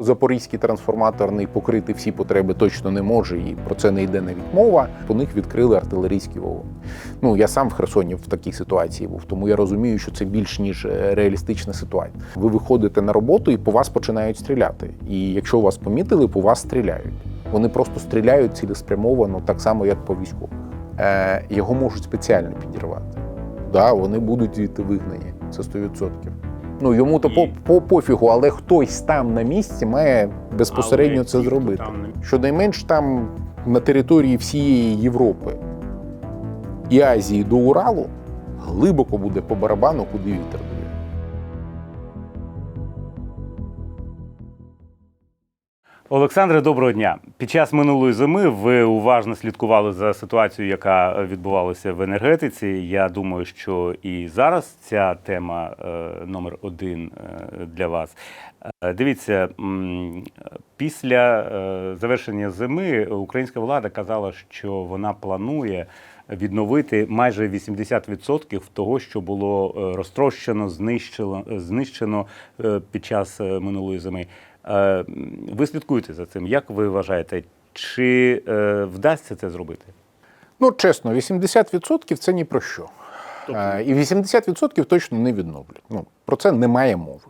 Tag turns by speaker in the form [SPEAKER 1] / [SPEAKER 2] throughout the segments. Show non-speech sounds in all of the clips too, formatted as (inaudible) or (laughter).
[SPEAKER 1] Запорізький трансформаторний покрити всі потреби точно не може, і про це не йде навіть мова. По них відкрили артилерійський вогонь. Ну я сам в Херсоні в такій ситуації був, тому я розумію, що це більш ніж е, реалістична ситуація. Ви виходите на роботу і по вас починають стріляти. І якщо вас помітили, по вас стріляють. Вони просто стріляють цілеспрямовано, так само як по військових. Е, його можуть спеціально підірвати. Да, вони будуть звідти вигнані. Це 100%. Ну йому то по, по пофігу, але хтось там на місці має безпосередньо
[SPEAKER 2] Але
[SPEAKER 1] це зробити. Щонайменш там на території всієї Європи і Азії до Уралу глибоко буде по барабану, куди вітер
[SPEAKER 2] Олександре, доброго дня. Під час минулої зими ви уважно слідкували за ситуацією, яка відбувалася в енергетиці. Я думаю, що і зараз ця тема е, номер один е, для вас. Е, Дивіться, після завершення зими українська влада казала, що вона планує відновити майже 80% того, що було розтрощено, знищено, знищено під час минулої зими. Е, Ви слідкуєте за цим. Як ви вважаєте, чи е, вдасться це зробити?
[SPEAKER 1] Ну, чесно, 80% це ні про що. Е, І 80% точно не відновлять. Ну, про це немає мови.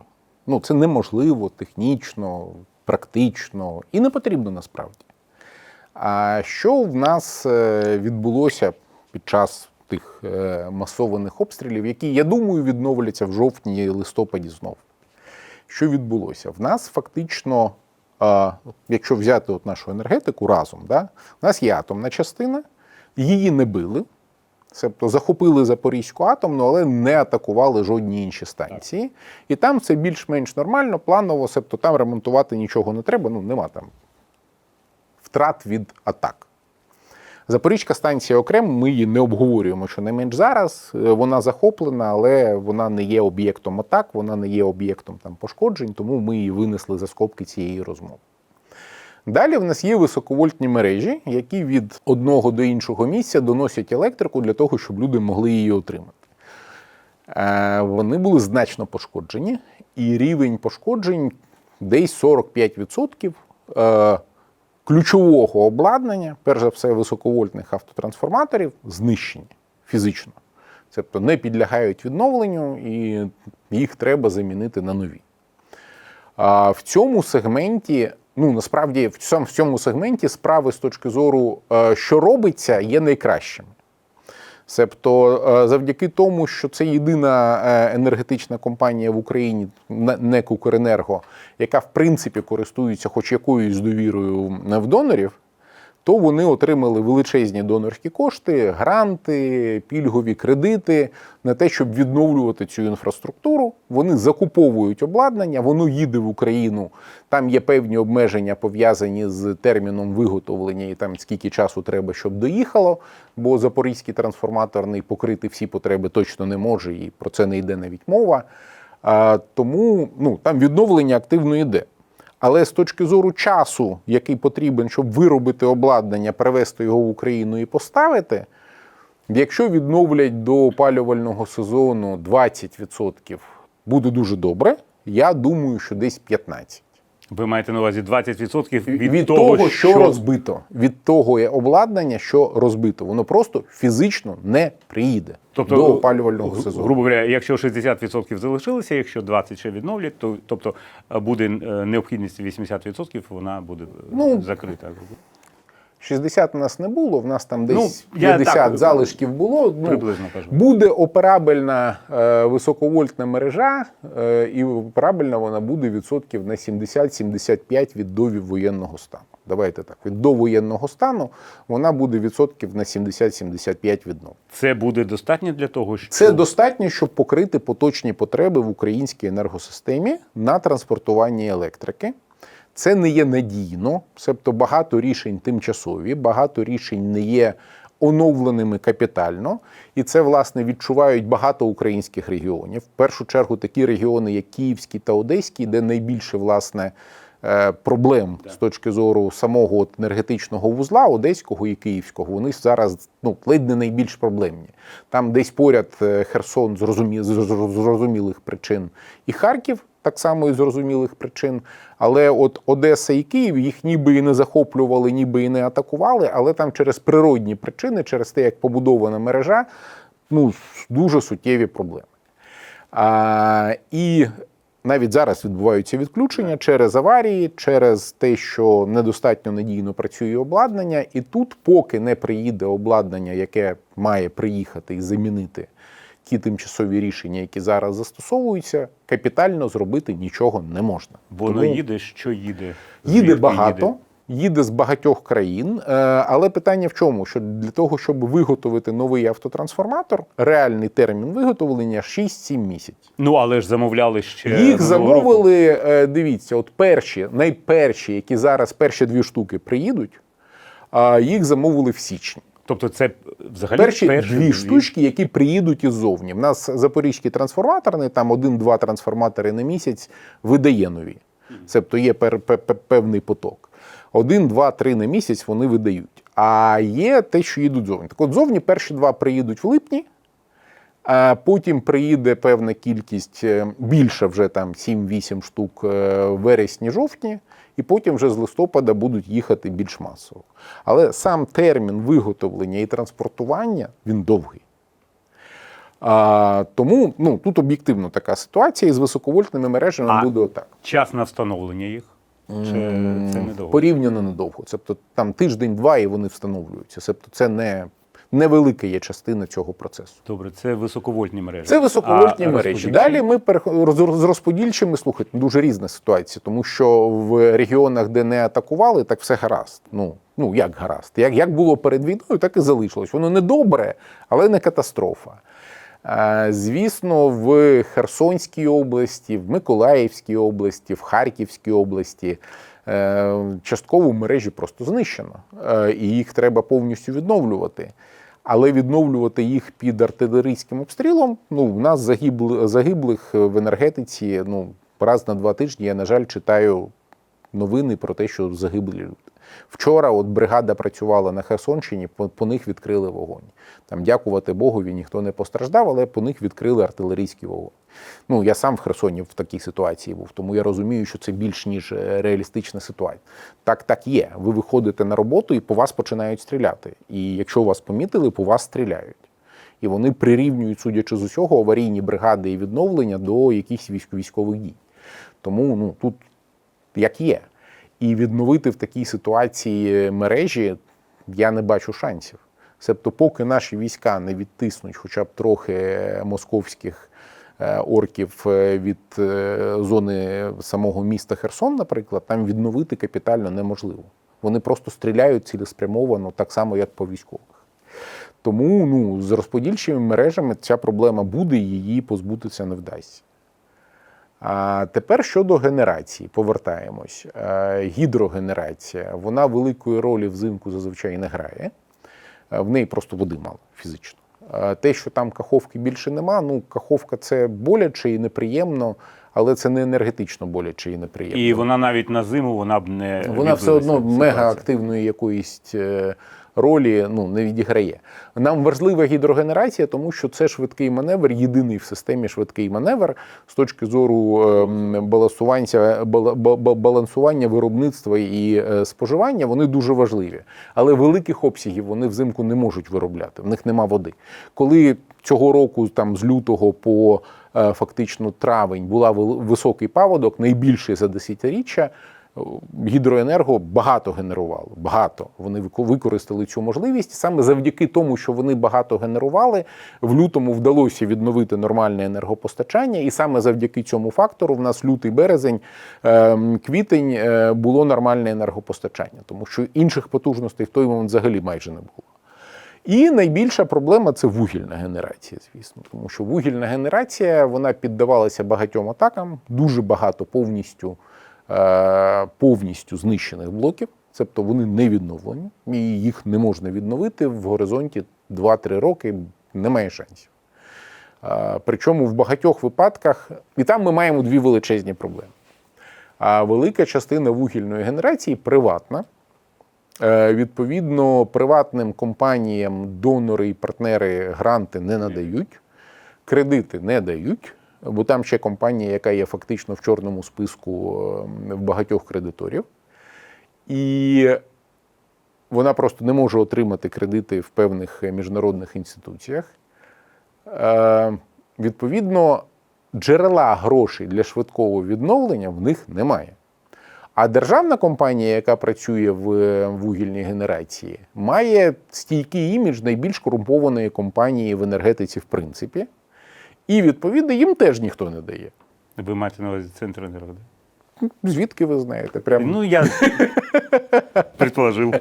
[SPEAKER 1] Ну, це неможливо технічно, практично і не потрібно насправді. А що в нас відбулося під час тих масованих обстрілів, які, я думаю, відновляться в жовтні-листопаді знову? Що відбулося? В нас фактично, якщо взяти от нашу енергетику разом, да, у нас є атомна частина, її не били. Тобто захопили Запорізьку атомну, але не атакували жодні інші станції. І там це більш-менш нормально, планово, себто там ремонтувати нічого не треба, ну нема там втрат від атак. Запорізька станція окремо, ми її не обговорюємо, що не менш зараз. Е, Вона захоплена, але вона не є об'єктом атак, вона не є об'єктом там пошкоджень, тому ми її винесли за скобки цієї розмови. Далі в нас є високовольтні мережі, які від одного до іншого місця доносять електрику для того, щоб люди могли її отримати. Е, Вони були значно пошкоджені, і рівень пошкоджень десь 45% е, ключового обладнання, перш за все, високовольтних автотрансформаторів, знищені фізично. Тобто не підлягають відновленню, і їх треба замінити на нові. А в цьому сегменті, ну насправді, в цьому, сегменті справи з точки зору, е, що робиться, є найкращими. Себто, е, завдяки тому, що це єдина е, енергетична компанія в Україні, не- НЕК «Укренерго», яка в принципі користується хоч якоюсь довірою в донорів, то вони отримали величезні донорські кошти, гранти, пільгові кредити на те, щоб відновлювати цю інфраструктуру. Вони закуповують обладнання, воно їде в Україну. Там є певні обмеження пов'язані з терміном виготовлення і там скільки часу треба, щоб доїхало. Бо запорізький трансформаторний покрити всі потреби точно не може, і про це не йде навіть мова. А, тому ну, там відновлення активно йде. Але з точки зору часу, який потрібен, щоб виробити обладнання, привезти його в Україну і поставити, якщо відновлять до опалювального сезону 20%, буде дуже добре. Я думаю, що десь 15%.
[SPEAKER 2] Ви маєте на увазі 20% від,
[SPEAKER 1] Від, того, що, розбито, від того є обладнання, що розбито, воно просто фізично не приїде тобто, до опалювального сезону.
[SPEAKER 2] Грубо говоря, якщо 60% залишилося, якщо 20% ще відновлять, то тобто е, буде е, необхідність 80%, вона буде е,
[SPEAKER 1] Ну,
[SPEAKER 2] закрита.
[SPEAKER 1] 60 у нас не було, в нас там десь
[SPEAKER 2] Ну,
[SPEAKER 1] 50
[SPEAKER 2] так,
[SPEAKER 1] залишків було. Ну,
[SPEAKER 2] Приблизно кажу.
[SPEAKER 1] Буде операбельна е, високовольтна мережа, е, і операбельна вона буде відсотків на 70-75 від до воєнного стану. Давайте так, від довоєнного стану вона буде відсотків на 70-75 віднов.
[SPEAKER 2] Це буде достатньо для того, щоб
[SPEAKER 1] Це достатньо, щоб покрити поточні потреби в українській енергосистемі на транспортуванні електрики. Це не є надійно, себто багато рішень тимчасові, багато рішень не є оновленими капітально, і це власне відчувають багато українських регіонів. В першу чергу такі регіони, як Київський та Одеський, де найбільше власне е, проблем з точки зору самого енергетичного вузла, одеського і київського, вони зараз ну ледь не найбільш проблемні. Там десь поряд е, Херсон з зрозумілих причин і Харків. Так само із зрозумілих причин. Але от Одеса і Київ їх ніби і не захоплювали, ніби і не атакували, але там через природні причини, через те, як побудована мережа, ну, дуже суттєві проблеми. А, і навіть зараз відбуваються відключення через аварії, через те, що недостатньо надійно працює обладнання. І тут, поки не приїде обладнання, яке має приїхати і замінити ті тимчасові рішення, які зараз застосовуються, капітально зробити нічого не можна.
[SPEAKER 2] Бо
[SPEAKER 1] Тому-
[SPEAKER 2] їде, що їде.
[SPEAKER 1] Їде багато, їде? з багатьох країн. Е, Але питання в чому? Що для того, щоб виготовити новий автотрансформатор, реальний термін виготовлення 6-7 місяців.
[SPEAKER 2] Ну але ж замовляли ще
[SPEAKER 1] Їх
[SPEAKER 2] минулого року.
[SPEAKER 1] замовили, е, дивіться, от перші, найперші, які зараз перші дві штуки приїдуть, а їх замовили в січні.
[SPEAKER 2] Тобто, це взагалі
[SPEAKER 1] Перші дві штучки, які приїдуть іззовні. В нас запорізький трансформаторний, там один-два трансформатори на місяць видає нові. Тобто є пер- певний поток. Один, два, три на місяць вони видають. А є те, що їдуть зовні. Так от зовні перші два приїдуть в липні, а потім приїде певна кількість, е, більше вже там 7-8 штук е, в вересні-жовтні, і потім вже з листопада будуть їхати більш масово. Але сам термін виготовлення і транспортування він довгий. А, тому ну, тут об'єктивно така ситуація, і з високовольтними мережами
[SPEAKER 2] А
[SPEAKER 1] буде отак.
[SPEAKER 2] час на встановлення їх. Чи це недовго?
[SPEAKER 1] Порівняно недовго. Тобто там тиждень-два і вони встановлюються. Тобто це не невелика є частина цього процесу.
[SPEAKER 2] Добре, це високовольтні мережі.
[SPEAKER 1] Це високовольтні
[SPEAKER 2] А
[SPEAKER 1] мережі. Далі ми перех- з розподільчими слухайте, дуже різна ситуація, тому що в регіонах, де не атакували, так все гаразд. Ну, ну як гаразд. Як, як було перед війною, так і залишилось. Воно не добре, але не катастрофа. Звісно, в Херсонській області, в Миколаївській області, в Харківській області е, частково мережі просто знищено, Е, і їх треба повністю відновлювати. Але відновлювати їх під артилерійським обстрілом. Ну, в нас загибли, загиблих в енергетиці. Ну, раз на два тижні я, на жаль, читаю новини про те, що загиблі люди. Вчора от бригада працювала на Херсонщині, по, по них відкрили вогонь. Там, дякувати Богові, ніхто не постраждав, але по них відкрили артилерійський вогонь. Ну, я сам в Херсоні в такій ситуації був, тому я розумію, що це більш ніж е, реалістична ситуація. Так, так є. Ви виходите на роботу і по вас починають стріляти. І якщо вас помітили, по вас стріляють. І вони прирівнюють, судячи з усього, аварійні бригади і відновлення до якихось військ- військових дій. Тому ну, тут як є. І відновити в такій ситуації мережі я не бачу шансів. Себто, поки наші війська не відтиснуть хоча б трохи московських е, орків е, від е, зони самого міста Херсон, наприклад, там відновити капітально неможливо. Вони просто стріляють цілеспрямовано, так само, як по військових. Тому ну, з розподільчими мережами ця проблема буде, її позбутися не вдасться. А тепер щодо генерації, повертаємось. Е, Гідрогенерація, вона великої ролі взимку зазвичай не грає. Е, В неї просто води мало фізично. Е, Те, що там каховки більше нема, ну каховка це боляче і неприємно, але це не енергетично боляче і неприємно.
[SPEAKER 2] І вона навіть на зиму вона б не
[SPEAKER 1] Вона все одно мега активної якоїсь ролі ну, не відіграє. Нам важлива гідрогенерація, тому що це швидкий маневр, єдиний в системі швидкий маневр з точки зору ем, балансування, бала- ба- ба- балансування виробництва і е, споживання. Вони дуже важливі. Але великих обсягів вони взимку не можуть виробляти. В них нема води. Коли цього року, там з лютого по е, фактично травень, була високий паводок, найбільший за десятиріччя. Гідроенерго багато генерувало. Багато вони використали цю можливість. Саме завдяки тому, що вони багато генерували, в лютому вдалося відновити нормальне енергопостачання, і саме завдяки цьому фактору в нас лютий березень, ем, квітень е, було нормальне енергопостачання, тому що інших потужностей в той момент взагалі майже не було. І найбільша проблема це вугільна генерація, звісно, тому що вугільна генерація вона піддавалася багатьом атакам, дуже багато повністю, повністю знищених блоків. Тобто вони не відновлені, і їх не можна відновити в горизонті 2-3 роки, немає шансів. Е, Причому в багатьох випадках, і там ми маємо дві величезні проблеми. А велика частина вугільної генерації приватна. Е, Відповідно, приватним компаніям донори і партнери гранти не надають, кредити не дають. Бо там ще компанія, яка є фактично в чорному списку е, в багатьох кредиторів. І вона просто не може отримати кредити в певних міжнародних інституціях. Е, відповідно, джерела грошей для швидкого відновлення в них немає. А державна компанія, яка працює в е, вугільній генерації, має стійкий імідж найбільш корумпованої компанії в енергетиці, в принципі. І відповідно їм теж ніхто не дає.
[SPEAKER 2] Ви маєте на увазі центр енерго?
[SPEAKER 1] Звідки ви знаєте? Прям
[SPEAKER 2] Ну, я (laughs) предположив.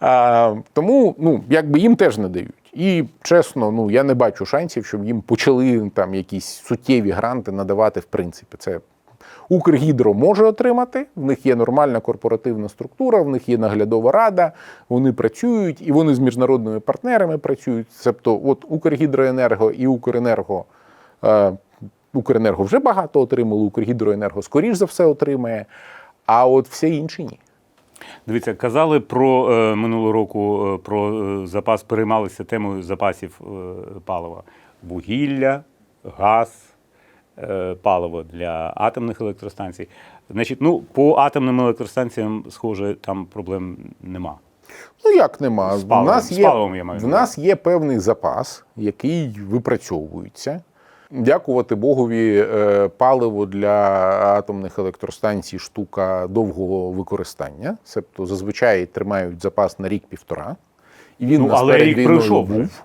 [SPEAKER 1] А, тому ну, якби їм теж не дають. І чесно, ну я не бачу шансів, щоб їм почали там якісь суттєві гранти надавати. В принципі, це Укргідро може отримати. В них є нормальна корпоративна структура, в них є наглядова рада, вони працюють і вони з міжнародними партнерами працюють. Тобто, от Укргідроенерго і Укренерго. Е, Укренерго вже багато отримало, Укргідроенерго скоріш за все отримає, а от всі інші ні.
[SPEAKER 2] Дивіться, казали про е, минулого року е, про е, запас, переймалися темою запасів е, палива. Вугілля, газ, паливо для атомних електростанцій. Значить, ну, по атомним електростанціям, схоже, там проблем нема.
[SPEAKER 1] Ну як нема?
[SPEAKER 2] З паливом.
[SPEAKER 1] в нас
[SPEAKER 2] З
[SPEAKER 1] є,
[SPEAKER 2] паливом я маю
[SPEAKER 1] в нас є певний запас, який випрацьовується. Дякувати Богові, е, паливо для атомних електростанцій штука довгого використання. Тобто зазвичай тримають запас на рік-півтора. І він
[SPEAKER 2] Ну, але рік пройшов
[SPEAKER 1] був.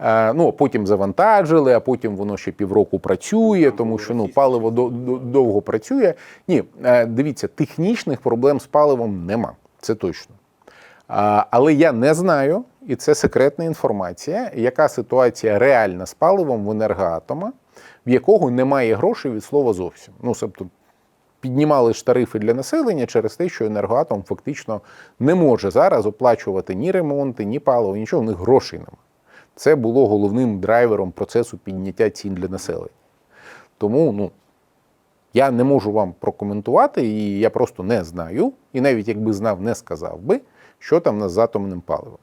[SPEAKER 1] Е, Ну, потім завантажили, а потім воно ще півроку працює, тому що ну, паливо до- до- довго працює. Ні, е, дивіться, технічних проблем з паливом нема. Це точно. Але я не знаю, і це секретна інформація, яка ситуація реальна з паливом в енергоатома, в якого немає грошей від слова зовсім. Ну, тобто, піднімали ж тарифи для населення через те, що енергоатом фактично не може зараз оплачувати ні ремонти, ні паливо, нічого, в них грошей немає. Це було головним драйвером процесу підняття цін для населення. Тому ну, я не можу вам прокоментувати, і я просто не знаю. І навіть якби знав, не сказав би, що там нас з атомним паливом.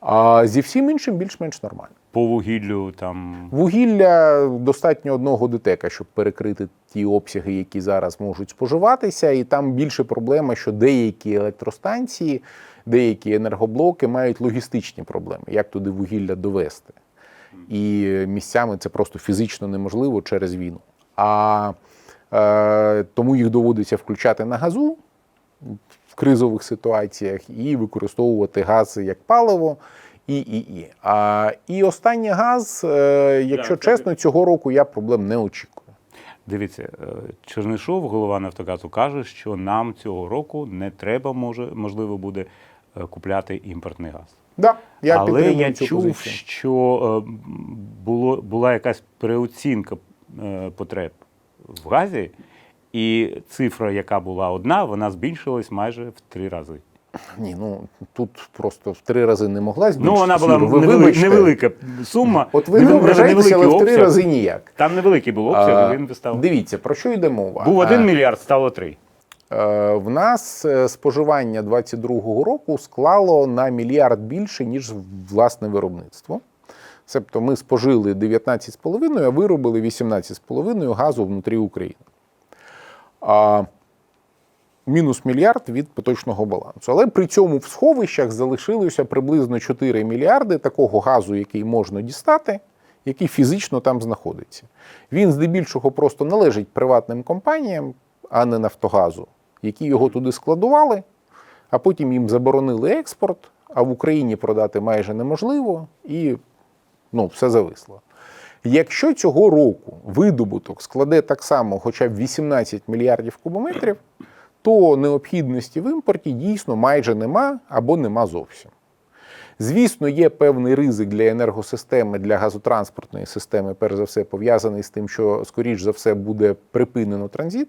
[SPEAKER 1] А зі всім іншим більш-менш нормально.
[SPEAKER 2] По вугіллю там.
[SPEAKER 1] Вугілля достатньо одного ДТЕКа, щоб перекрити ті обсяги, які зараз можуть споживатися. І там більше проблема, що деякі електростанції, деякі енергоблоки мають логістичні проблеми, як туди вугілля довести. І місцями це просто фізично неможливо через війну. А е, тому їх доводиться включати на газу в кризових ситуаціях і використовувати газ як паливо. І, і, і. А, і останній газ, е, якщо
[SPEAKER 2] Так, так.
[SPEAKER 1] чесно, цього року я проблем не очікую.
[SPEAKER 2] Дивіться, е, Чернишов, голова Нафтогазу, каже, що нам цього року не треба, може, можливо, буде купляти імпортний газ.
[SPEAKER 1] Да, я
[SPEAKER 2] Але я
[SPEAKER 1] цю
[SPEAKER 2] чув,
[SPEAKER 1] позицію.
[SPEAKER 2] що е, було, була якась переоцінка е, потреб в газі, і цифра, яка була одна, вона збільшилась майже в три рази.
[SPEAKER 1] Ні, ну тут просто в три рази не могла збільшитися.
[SPEAKER 2] Ну, вона була
[SPEAKER 1] ви
[SPEAKER 2] невели- невелика сума.
[SPEAKER 1] От ви не вважаєтеся, але в три рази ніяк.
[SPEAKER 2] Там невеликий був обсяг,
[SPEAKER 1] А,
[SPEAKER 2] він став.
[SPEAKER 1] Дивіться, про що йде мова?
[SPEAKER 2] Був один мільярд, стало три.
[SPEAKER 1] Е, В нас е, споживання 22-го року склало на мільярд більше, ніж власне виробництво. Тобто ми спожили 19,5, а виробили 18,5 газу внутрі України. А мінус мільярд від поточного балансу. Але при цьому в сховищах залишилося приблизно 4 мільярди такого газу, який можна дістати, який фізично там знаходиться. Він здебільшого просто належить приватним компаніям, а не Нафтогазу, які його туди складували, а потім їм заборонили експорт, а в Україні продати майже неможливо, і ну, все зависло. Якщо цього року видобуток складе так само хоча б 18 мільярдів кубометрів, то необхідності в імпорті дійсно майже нема або нема зовсім. Звісно, є певний ризик для енергосистеми, для газотранспортної системи, перш за все, пов'язаний з тим, що, скоріш за все, буде припинено транзит.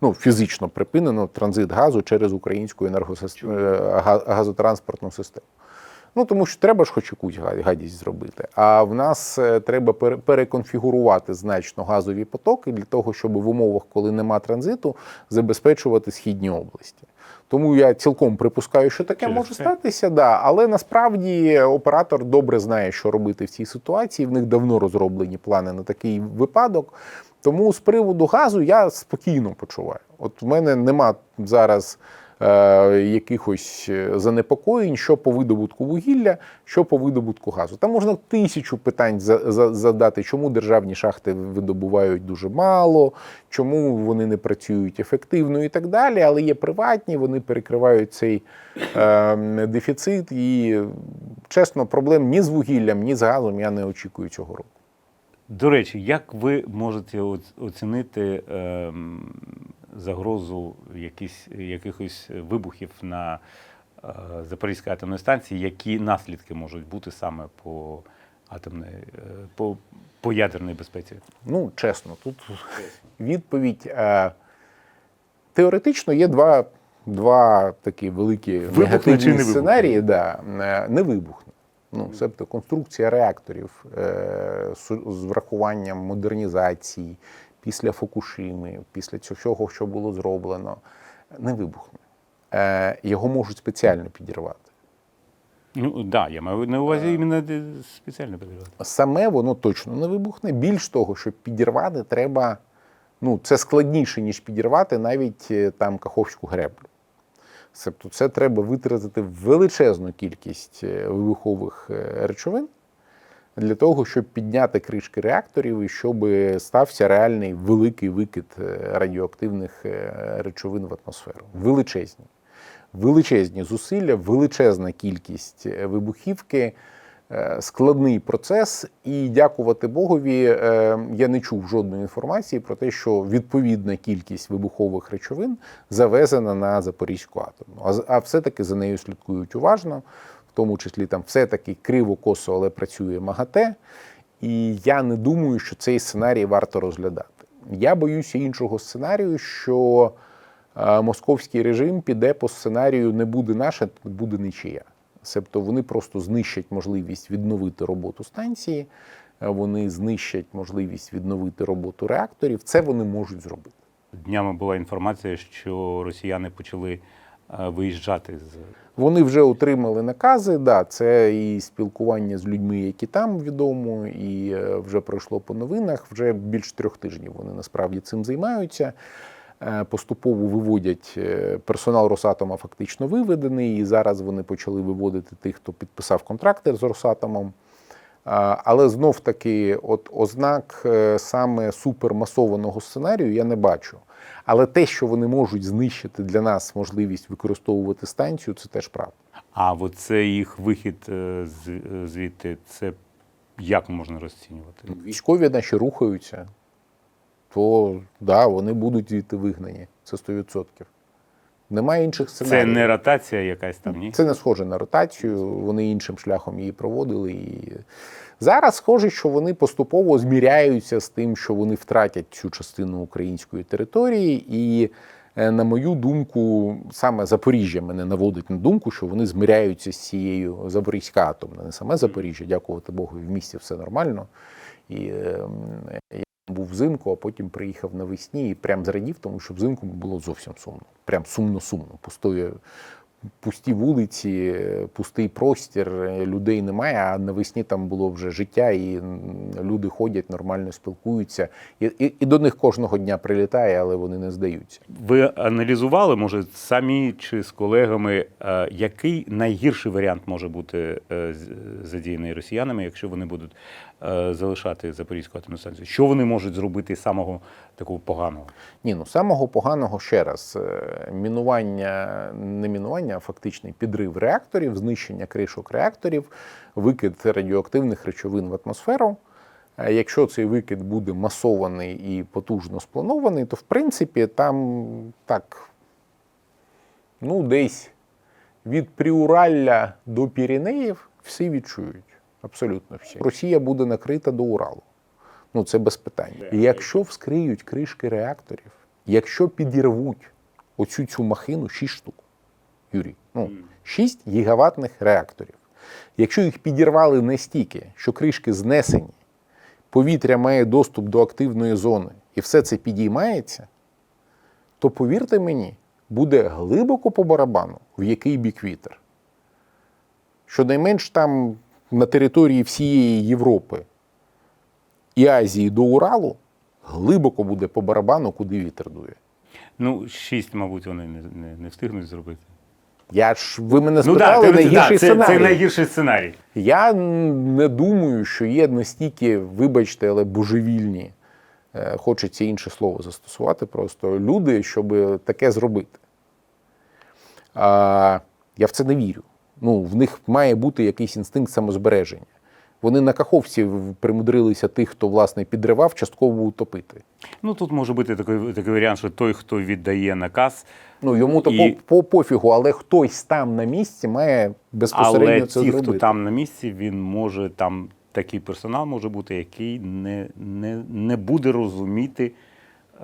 [SPEAKER 1] Ну, фізично припинено транзит газу через українську енергосистему, газотранспортну систему. Ну тому що треба ж хоч якусь гадість зробити. А в нас е, треба пере- переконфігурувати значно газові потоки для того, щоб в умовах, коли нема транзиту, забезпечувати східні області. Тому я цілком припускаю, що таке
[SPEAKER 2] Через
[SPEAKER 1] може
[SPEAKER 2] це?
[SPEAKER 1] статися, да. але насправді оператор добре знає, що робити в цій ситуації. В них давно розроблені плани на такий випадок. Тому з приводу газу я спокійно почуваю. От в мене нема зараз е, якихось е, занепокоєнь, що по видобутку вугілля, що по видобутку газу. Там можна тисячу питань за, за, задати, чому державні шахти видобувають дуже мало, чому вони не працюють ефективно і так далі. Але є приватні, вони перекривають цей е, дефіцит. І чесно, проблем ні з вугіллям, ні з газом я не очікую цього року.
[SPEAKER 2] До речі, як ви можете оцінити ем, загрозу якісь, якихось вибухів на е, Запорізькій атомній станції, які наслідки можуть бути саме по атомній, е, по, по ядерній безпеці?
[SPEAKER 1] Ну, чесно, тут відповідь. Е, теоретично є два, два такі великі негативні
[SPEAKER 2] вибухне?
[SPEAKER 1] сценарії. Да, е, не вибухне. Ну, себто конструкція реакторів е, з врахуванням модернізації після Фукушими, після цього що було зроблено, не вибухне. Е, його можуть спеціально підірвати.
[SPEAKER 2] Ну так, да, я маю на увазі іменно спеціально передавати.
[SPEAKER 1] Саме воно точно не вибухне. Більш того, щоб підірвати, треба. Ну, це складніше, ніж підірвати навіть е, там Каховську греблю. Тобто це треба витратити величезну кількість е, вибухових е, речовин для того, щоб підняти кришки реакторів і щоб стався реальний великий викид е, радіоактивних речовин в атмосферу. Величезні. Величезні зусилля, величезна кількість вибухівки, складний процес. І дякувати Богові, е, я не чув жодної інформації про те, що відповідна кількість вибухових речовин завезена на Запорізьку атомну. А, все-таки за нею слідкують уважно, в тому числі там все-таки криво косо, але працює МАГАТЕ. І я не думаю, що цей сценарій варто розглядати. Я боюся іншого сценарію, що е, московський режим піде по сценарію не буде наше, буде нічия. Себто вони просто знищать можливість відновити роботу станції, е, вони знищать можливість відновити роботу реакторів. Це вони можуть зробити.
[SPEAKER 2] Днями була інформація, що росіяни почали е, виїжджати з
[SPEAKER 1] Вони вже отримали накази. Да, це і спілкування з людьми, які там відомо, і е, вже пройшло по новинах. Вже більш трьох тижнів вони насправді цим займаються. Е, Поступово виводять е, персонал Росатома фактично виведений, і зараз вони почали виводити тих, хто підписав контракти з Росатомом. Але знов таки, от ознак е, саме супермасованого сценарію я не бачу. Але те, що вони можуть знищити для нас можливість використовувати станцію, це теж правда.
[SPEAKER 2] А це їх вихід звідти, це як можна розцінювати?
[SPEAKER 1] Військові наші рухаються, то да, вони будуть звідти вигнані. Це 100%. Немає інших
[SPEAKER 2] Це не ротація якась там, ні?
[SPEAKER 1] Це не схоже на ротацію, вони іншим шляхом її проводили. І зараз схоже, що вони поступово зміряються з тим, що вони втратять цю частину української території. І, е, на мою думку, саме Запоріжжя мене наводить на думку, що вони зміряються з цією Запорізька атомна, не саме Запоріжжя, дякувати Богу, в місті все нормально. І е, був взимку, а потім приїхав навесні і прям зрадів, тому що взимку було зовсім сумно. Прям сумно-сумно. Пустої, пусті вулиці, пустий простір, людей немає, а навесні там було вже життя, і люди ходять, нормально спілкуються. І, і, і до них кожного дня прилітає, але вони не здаються.
[SPEAKER 2] Ви аналізували, може, самі чи з колегами, е, який найгірший варіант може бути е, задіяний росіянами, якщо вони будуть е, залишати Запорізьку атомну станцію? Що вони можуть зробити самого такого поганого?
[SPEAKER 1] Ні, ну самого поганого ще раз е, мінування, не мінування, а фактичний підрив реакторів, знищення кришок реакторів, викид радіоактивних речовин в атмосферу. Е, Якщо цей викид буде масований і потужно спланований, то в принципі там так, ну, десь від Приуралля до Піренеїв всі відчують. Абсолютно всі. Росія буде накрита до Уралу. Ну, це без питань. І якщо вскриють кришки реакторів, якщо підірвуть оцю цю махину 6 штук, Юрій, ну, 6 гігаватних реакторів. Якщо їх підірвали настільки, що кришки знесені, повітря має доступ до активної зони, і все це підіймається, то повірте мені, буде глибоко по барабану, в який бік вітер. Щонайменш там на території всієї Європи і Азії до Уралу глибоко буде по барабану, куди вітер дує.
[SPEAKER 2] Ну, шість, мабуть, вони не, не, не встигнуть зробити.
[SPEAKER 1] Я ж ви мене
[SPEAKER 2] Ну
[SPEAKER 1] спитали
[SPEAKER 2] да,
[SPEAKER 1] найгірший
[SPEAKER 2] це,
[SPEAKER 1] сценарій.
[SPEAKER 2] це найгірший сценарій.
[SPEAKER 1] Я не думаю, що є настільки, вибачте, але божевільні, е, хочеться інше слово застосувати, просто люди, щоб таке зробити. А, я в це не вірю. Ну, в них має бути якийсь інстинкт самозбереження. Вони на каховці примудрилися тих, хто власне підривав, частково утопити.
[SPEAKER 2] Ну тут може бути такий, такий варіант, що той, хто віддає наказ,
[SPEAKER 1] Ну йому то
[SPEAKER 2] І-
[SPEAKER 1] по, по пофігу, але хтось там на місці має безпосередньо
[SPEAKER 2] але
[SPEAKER 1] це
[SPEAKER 2] ті,
[SPEAKER 1] зробити.
[SPEAKER 2] хто там на місці, він може там такий персонал може бути, який не, не, не буде розуміти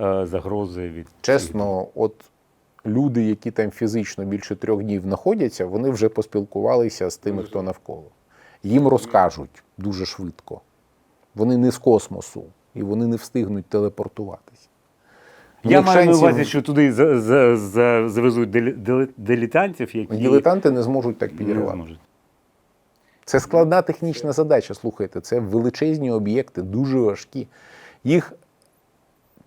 [SPEAKER 2] е, загрози від
[SPEAKER 1] Чесно, от люди, які там фізично більше трьох днів знаходяться, вони вже поспілкувалися з тими, хто навколо. Їм розкажуть дуже швидко. Вони не з космосу, і вони не встигнуть телепортуватися.
[SPEAKER 2] Я маю на увазі, що туди за, за, за, завезуть дилетантів, які
[SPEAKER 1] Дилетанти не зможуть так
[SPEAKER 2] не зможуть.
[SPEAKER 1] Це складна технічна задача. Слухайте, це величезні об'єкти, дуже важкі. Їх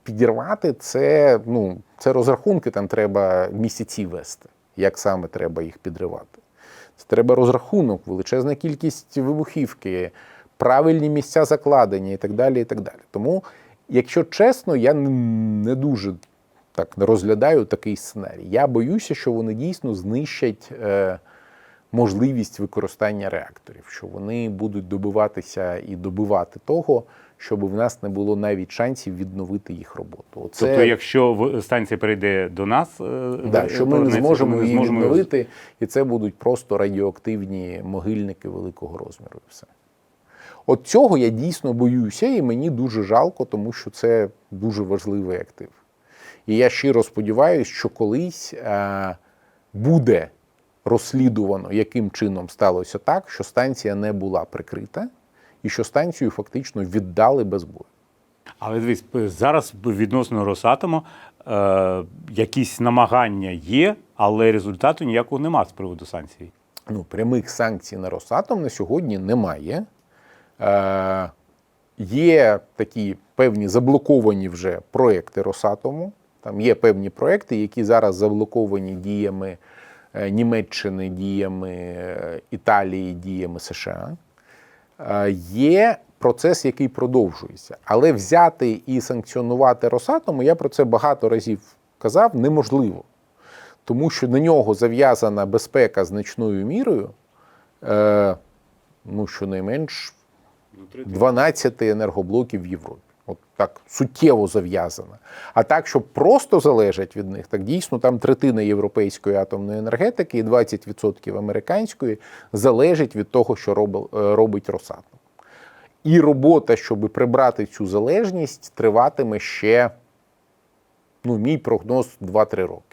[SPEAKER 1] підірвати це, ну, це розрахунки, там треба місяці вести, як саме треба їх підривати. Це треба розрахунок, величезна кількість вибухівки, правильні місця закладення і так далі. І так далі. Тому, якщо чесно, я не дуже так розглядаю такий сценарій. Я боюся, що вони дійсно знищать. Е, можливість використання реакторів, що вони будуть добиватися і добивати того, щоб в нас не було навіть шансів відновити їх роботу. Оце,
[SPEAKER 2] Тобто, якщо станція перейде до нас, е,
[SPEAKER 1] да, що ми не зможемо
[SPEAKER 2] ми
[SPEAKER 1] її
[SPEAKER 2] зможемо
[SPEAKER 1] відновити, і це будуть просто радіоактивні могильники великого розміру. І все. От цього я дійсно боюся, і мені дуже жалко, тому що це дуже важливий актив. І я щиро сподіваюся, що колись е, буде розслідувано, яким чином сталося так, що станція не була прикрита, і що станцію фактично віддали без бою.
[SPEAKER 2] Але дивись, зараз відносно Росатому е, якісь намагання є, але результату ніякого нема з приводу санкцій.
[SPEAKER 1] ну, прямих санкцій на Росатом на сьогодні немає. Е, є такі певні заблоковані вже проекти Росатому. Там є певні проекти, які зараз заблоковані діями е, Німеччини, діями е, Італії, діями США. Е, Є процес, який продовжується. Але взяти і санкціонувати Росатому, я про це багато разів казав, неможливо. Тому що на нього зав'язана безпека значною мірою, е, ну, щонайменш 12 енергоблоків в Європі. От так суттєво зав'язана. А так, що просто залежать від них, так дійсно там третина європейської атомної енергетики і 20% американської залежить від того, що е, робить Росатом. І робота, щоб прибрати цю залежність, триватиме ще, ну, мій прогноз 2-3 роки.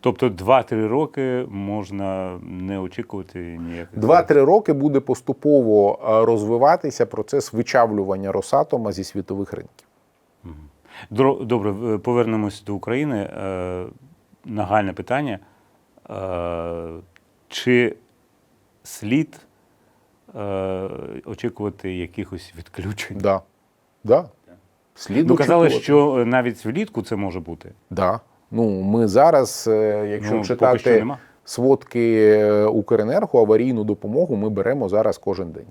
[SPEAKER 2] Тобто 2-3 роки можна не очікувати ніяких.
[SPEAKER 1] Два-три роки буде поступово е, розвиватися процес вичавлювання Росатома зі світових ринків.
[SPEAKER 2] Добре, повернемось до України. Е, Нагальне питання. Е, Чи слід очікувати якихось відключень?
[SPEAKER 1] Да. Да. Слід
[SPEAKER 2] Ну, казали,
[SPEAKER 1] очікувати.
[SPEAKER 2] що навіть влітку це може бути.
[SPEAKER 1] Да. Ну, ми зараз, е, якщо
[SPEAKER 2] Ну,
[SPEAKER 1] читати сводки е, Укренерго, аварійну допомогу ми беремо зараз кожен день.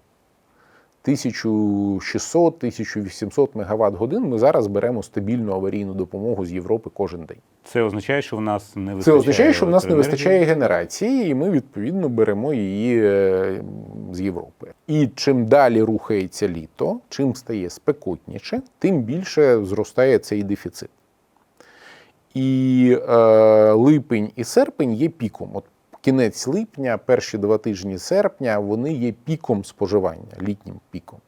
[SPEAKER 1] 1600-1800 мегаватт годин ми зараз беремо стабільну аварійну допомогу з Європи кожен день.
[SPEAKER 2] Це означає, що в нас не вистачає.
[SPEAKER 1] Це означає, що в нас не вистачає генерації, і ми відповідно беремо її е, з Європи. І чим далі рухається літо, чим стає спекотніше, тим більше зростає цей дефіцит. І е, липень і серпень є піком. От кінець липня, перші два тижні серпня, вони є піком споживання, літнім піком.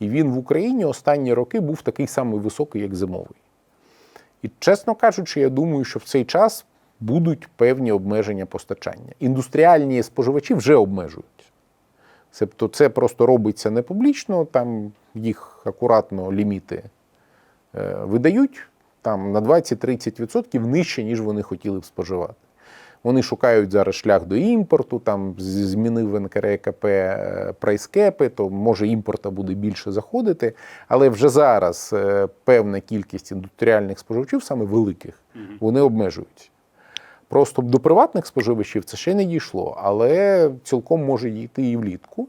[SPEAKER 1] І він в Україні останні роки був такий самий високий, як зимовий. І чесно кажучи, я думаю, що в цей час будуть певні обмеження постачання. Індустріальні споживачі вже обмежують. Тобто це просто робиться не публічно, там їх акуратно ліміти е, видають там на 20-30% нижче, ніж вони хотіли б споживати. Вони шукають зараз шлях до імпорту, там змінив НКРЕКП е, прайскепи, то може імпорта буде більше заходити. Але вже зараз е, певна кількість індустріальних споживачів, саме великих, вони обмежуються. Просто до приватних споживачів це ще не дійшло, але цілком може дійти і влітку.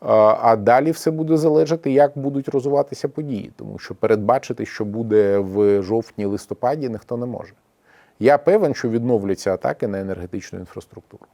[SPEAKER 1] А далі все буде залежати, як будуть розвиватися події, тому що передбачити, що буде в жовтні-листопаді, ніхто не може. Я певен, що відновляться атаки на енергетичну інфраструктуру.